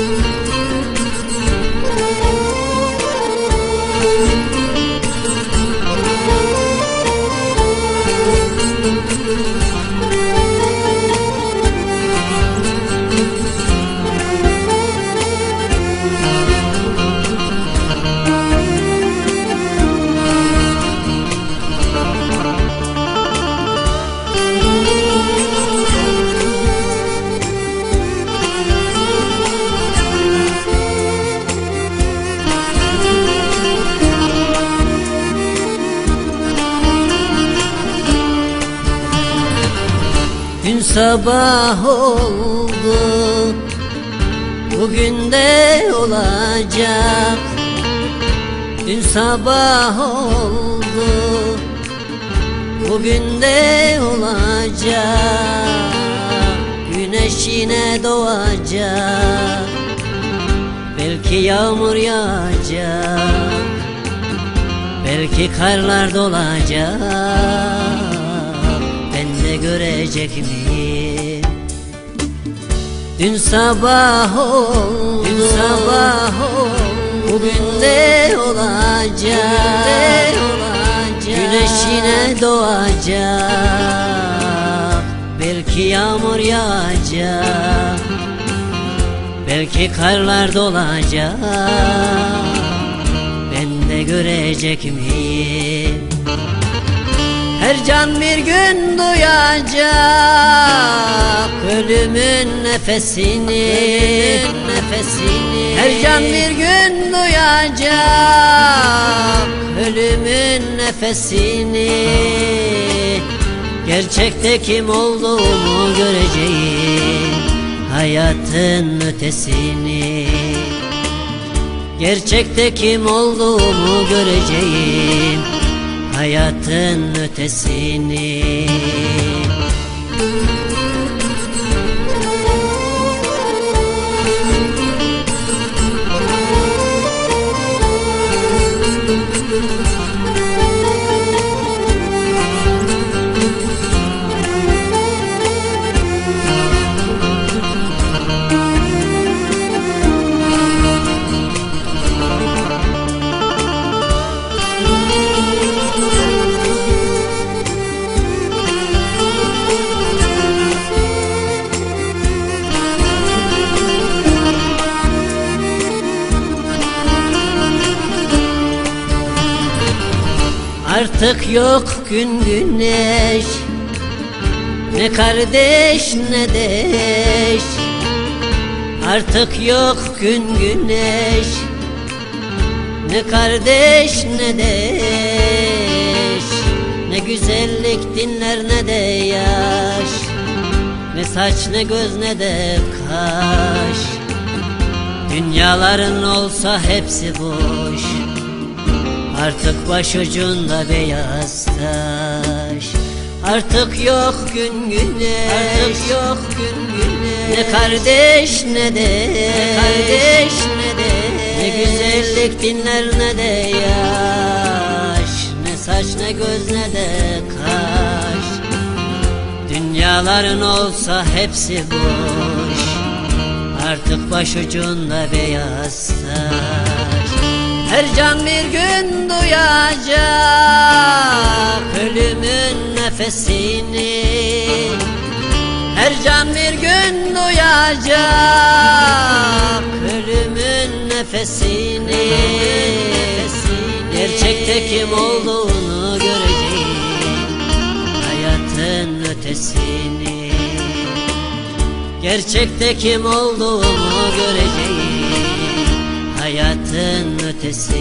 Müzik sabah oldu. Bugün de olacak. Dün sabah oldu. Bugün de olacak. Güneş yine doğacak. Belki yağmur yağacak. Belki karlar dolacak de görecek miyim Dün sabah oldu Dün sabah oldu Bugün de olacak. De olacak Güneş yine doğacak Belki yağmur yağacak Belki karlar dolacak. Ben de görecek miyim Her can bir gün duyacak Ölümün nefesini. Nefesini. Her can bir gün duyacak Ölümün nefesini. Gerçekte kim olduğumu göreceğim Hayatın ötesini. Gerçekte kim olduğumu göreceğim Hayatın ötesini Artık yok gün güneş. Ne kardeş ne deş. Artık yok gün güneş. Ne kardeş ne deş. Ne güzellik dinler ne de yaş. Ne saç ne göz ne de kaş. Dünyaların olsa hepsi boş Artık başucunda beyaz taş. Artık yok gün güneş. Artık yok gün güneş. Ne kardeş ne de Ne kardeş ne de Ne güzellik dinler ne de yaş. Ne saç ne göz ne de kaş. Dünyaların olsa hepsi boş. Artık başucunda beyaz taş her can bir gün duyacak ölümün nefesini. Her can bir gün duyacak ölümün nefesini. Gerçekte kim olduğunu göreceğim Hayatın ötesini. Gerçekte kim olduğumu göreceğim hayatın ötesini